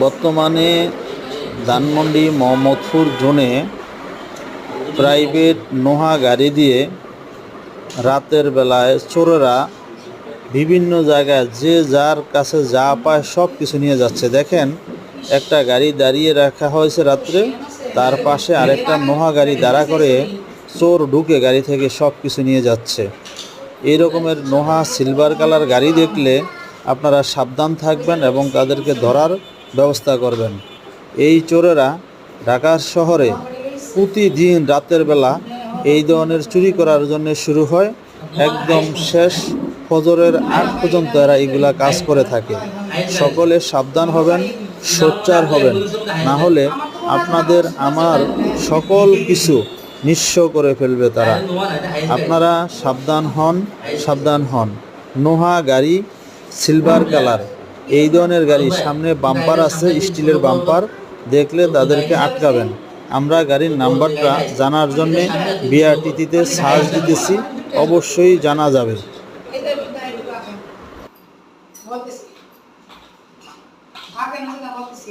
বর্তমানে ধানমন্ডি মোহাম্মদপুর জোনে প্রাইভেট নোহা গাড়ি দিয়ে রাতের বেলায় চোরেরা বিভিন্ন জায়গায় যে যার কাছে যা পায় সব কিছু নিয়ে যাচ্ছে। দেখেন, একটা গাড়ি দাঁড়িয়ে রাখা হয়েছে রাত্রে, তার পাশে আরেকটা নোহা গাড়ি দাঁড়া করে চোর ঢুকে গাড়ি থেকে সব কিছু নিয়ে যাচ্ছে। এই রকমের নোহা সিলভার কালার গাড়ি দেখলে আপনারা সাবধান থাকবেন এবং তাদেরকে ধরার ব্যবস্থা করবেন। এই চোরেরা ঢাকার শহরে প্রতিদিন রাতের বেলা এই ধরনের চুরি করার জন্য শুরু হয়। একদম শেষ ফজরের আগ পর্যন্ত এরা এইগুলা কাজ করে থাকে। সকলে সাবধান হবেন, সোচ্চার হবেন। না হলে আপনাদের আমার সকল কিছু নিঃস্ব করে ফেলবে তারা। আপনারা সাবধান হন সাবধান হন। নোহা গাড়ি, সিলভার কালার। এই ধরনের গাড়ি সামনে বাম্পার আছে, স্টিলের বাম্পার। দেখলে তাদেরকে আটকাবেন। আমরা গাড়ির নাম্বারটা জানার জন্যে বিআরটিতে সার্চ দিতেছি, অবশ্যই জানা যাবে।